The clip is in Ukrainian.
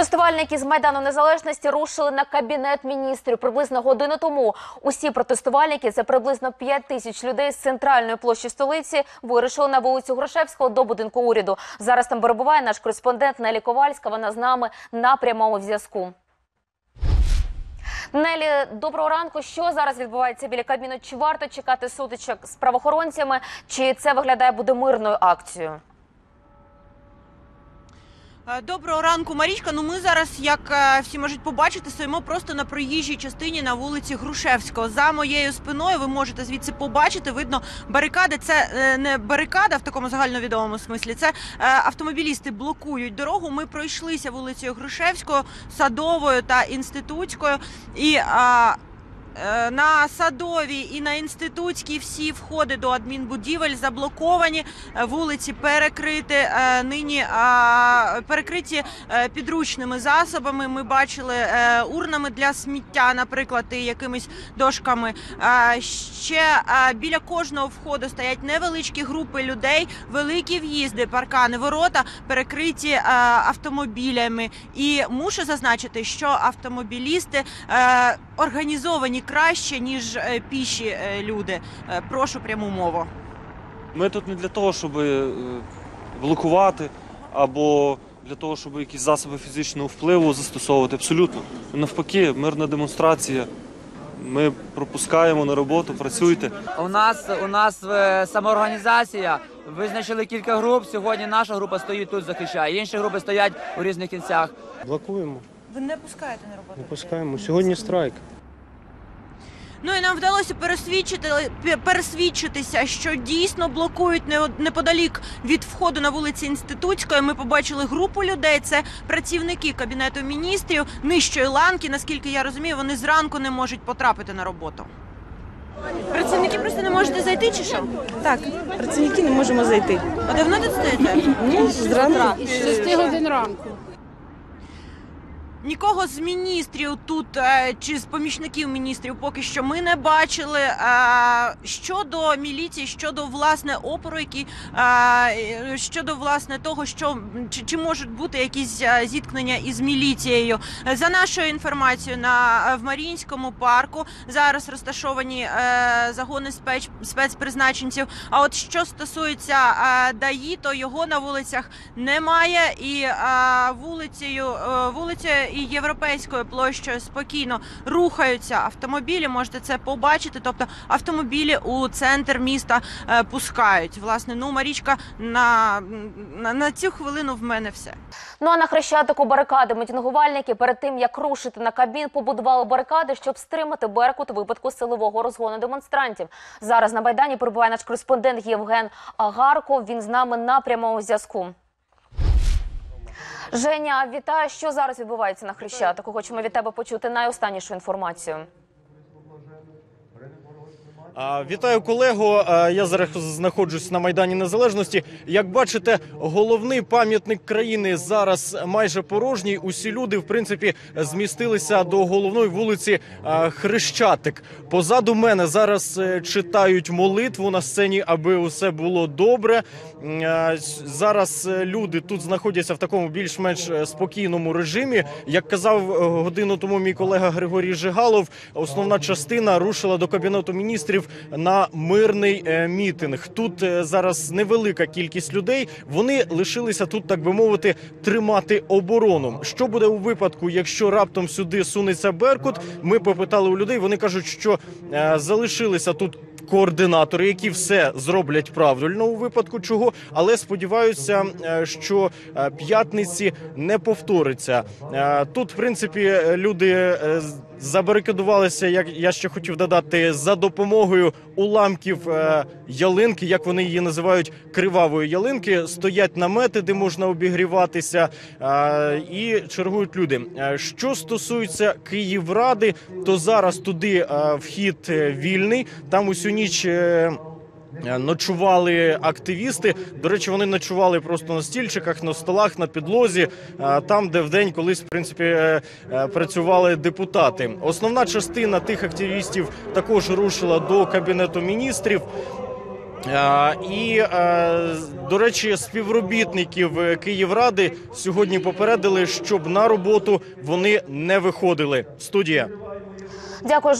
Протестувальники з майдану незалежності рушили на кабінет міністрів приблизно годину тому. Усі протестувальники, це приблизно 5 тисяч людей з центральної площі столиці, вирушили на вулицю Грушевського до будинку уряду. Зараз там перебуває наш кореспондент Нелі Ковальська. Вона з нами на прямому зв'язку. Нелі, доброго ранку. Що зараз відбувається біля кабіну? Чи варто чекати сутичок з правоохоронцями? Чи це виглядає буде мирною акцією? Е, Доброго ранку, Марічка. Ну ми зараз, як е, всі можуть побачити, стоїмо просто на проїжджій частині на вулиці Грушевського. За моєю спиною ви можете звідси побачити. Видно барикади. Це е, не барикада в такому загальновідомому смислі. Це автомобілісти блокують дорогу. Ми пройшлися вулицею Грушевського, садовою та інститутською і. Е, На садовій і на інститутській всі входи до адмінбудівель заблоковані, е, вулиці перекриті е, нині перекриті підручними засобами. Ми бачили урнами для сміття, наприклад, і якимись дошками. Ще біля кожного входу стоять невеличкі групи людей, великі в'їзди, паркани, ворота перекриті автомобілями. І мушу зазначити, що автомобілісти е, організовані краще ніж е, піші е, люди. Е, Прошу пряму мову. Ми тут не для того, щоб блокувати або для того, щоб якісь засоби фізичного впливу застосовувати. Абсолютно. Навпаки, мирна демонстрація. Ми пропускаємо на роботу, працюйте. У нас у нас самоорганізація. Визначили кілька груп. Сьогодні наша група стоїть тут, захищає. Інші групи стоять у різних кінцях. Блокуємо, Ви не пускаєте на роботу? не пускаємо. Сьогодні страйк. Ну і нам вдалося пересвідчити пересвідчитися, що дійсно блокують не- неподалік від входу на вулиці Інститутської. Ми побачили групу людей. Це працівники кабінету міністрів нижчої ланки. Наскільки я розумію, вони зранку не можуть потрапити на роботу. Працівники просто не можете зайти, чи що? Так, працівники не можемо зайти. А давно тут стоїте? Ну, зранку. З 6 годин ранку. Нікого з міністрів тут е, чи з помічників міністрів поки що ми не бачили. Е, Щодо міліції, щодо власне опору, які е, щодо власне того, що чи, чи можуть бути якісь зіткнення із міліцією. За нашою інформацією, на в Маріїнському парку зараз розташовані загони спец, спецпризначенців. А от що стосується ДАІ, то його на вулицях немає, і вулицею вулицею і європейською площею спокійно рухаються автомобілі. Можете це побачити. Тобто автомобілі у центр міста е, пускають. Власне, ну Марічка, на, на, на цю хвилину в мене все. Ну а на хрещатику барикади мітингувальники перед тим як рушити на кабін, побудували барикади, щоб стримати Беркут випадку силового розгону демонстрантів. Зараз на майдані перебуває наш кореспондент Євген Агарко. Він з нами на прямому зв'язку. Женя, вітаю. Що зараз відбувається на хрещатику? Хочемо від тебе почути найостаннішу інформацію. Вітаю колего. Я зараз знаходжусь на майдані Незалежності. Як бачите, головний пам'ятник країни зараз майже порожній. Усі люди, в принципі, змістилися до головної вулиці Хрещатик. Позаду мене зараз е, читають молитву на сцені, аби усе було добре. Зараз е, люди тут знаходяться в такому більш-менш е, спокійному режимі. Як казав годину тому мій колега Григорій Жигалов, основна частина рушила до кабінету міністрів на мирний е, мітинг. Тут е, зараз невелика кількість людей. Вони лишилися тут, так би мовити, тримати оборону. Що буде у випадку, якщо раптом сюди сунеться Беркут? Ми попитали у людей. Вони кажуть, що е, залишилися тут. Координатори, які все зроблять правильно у випадку чого, але сподіваюся, е, що п'ятниці не повториться. Тут, в принципі, люди забарикадувалися, як я ще хотів додати, за допомогою уламків е, ялинки, як вони її називають, кривавої ялинки. Стоять намети, де можна обігріватися, е, і чергують люди. Е, Що стосується Київради, то зараз туди е, вхід е, вільний. Там усю ніч. е, Ночували активісти. До речі, вони ночували просто на стільчиках, на столах, на підлозі, е, там, де вдень колись в принципі е, е, працювали депутати. Основна частина тих активістів також рушила до кабінету міністрів. Е, І, е, до речі, співробітників е, Київради сьогодні попередили, щоб на роботу вони не виходили. Студія. Дякую.